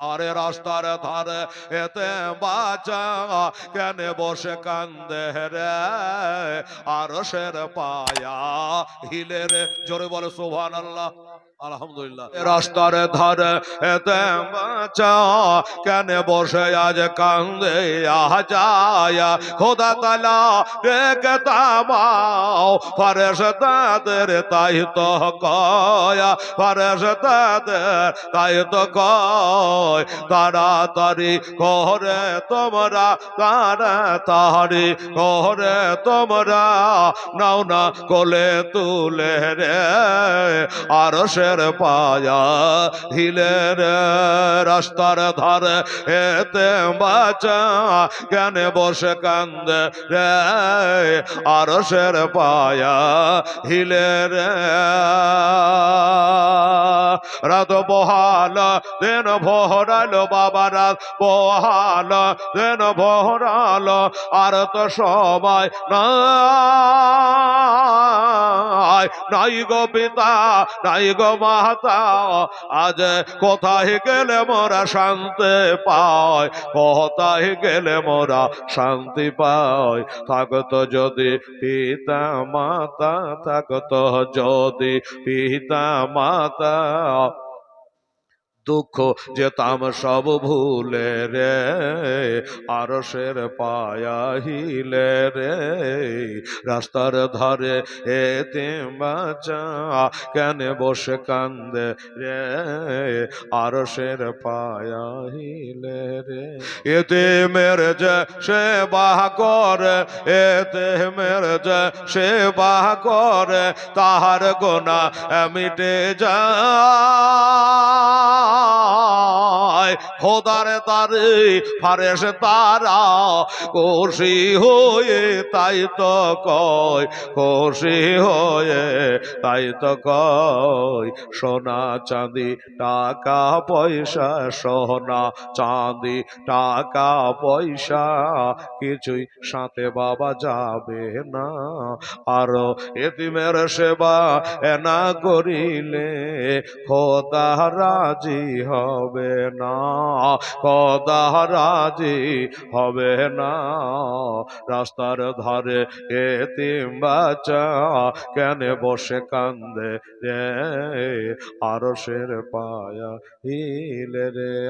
আরে রাস্তার ধারে এতে বাচ্চা কেন বসে কান্দে রে? আর সের পায়া হিলে রে। জোরে বলে সোভান আল্লাহ আলহামদুলিল্লাহ রাস্তার ধারে এতে বাচ্চা কেন বসে আজ কান্দে? আহ যায় খোদা তালা রেখে তামাও ফারেস তাদের তাই তো কয়া ফারেস তাদের তাই তো কয়। তাড়াতাড়ি করে তোমরা তারা তাড়াতাড়ি করে তোমরা? নাও না কোলে তুলে রে আর সের পায়া হিলে রে, রাস্তার ধারে এতে বাচ্চা কেন বসে কান্দে রে আর সের পায়া হিলে রে। রাত বহাল দেন ভরাল বাবা রাত বহাল দেন ভরাল আর তো সবাই নাই নাই গো পিতা, নাই গো মাতা। আজ কোথায় গেলে মোরা শান্তি পায় কোথায় গেলে মোরা শান্তি পায় থাকত যদি পিতা মাতা, থাকত যদি পিতা মাতা। দুঃখ যেতাম সব ভুলে রে আরসের পায়া হিলে রে। রাস্তার ধারে এতে বাঁচা কেন বসে কান্দে রে? আরসের পায়া হিলে রে। এতে মেরে যে সে সেবা করে এতে মেরে যে সেবা করে, তাহার গোনা মিটে খোদারে তারে ফারেস তারা খুশি হয়ে তাই তো কয়, খুশি হয়ে তাই তো কয়, সোনা চাঁদি, টাকা পয়সা, সোনা চাঁদি, টাকা পয়সা, কিছুই সাথে বাবা যাবে না। আরও এতিমের সেবা এনা করিলে খোদা রাজি হবে না। খোদা রাজি হবে না। রাস্তার ধারে এতিম বাচ্চা কেন বসে কান্দে রে। আরসের পায়া হিলে রে।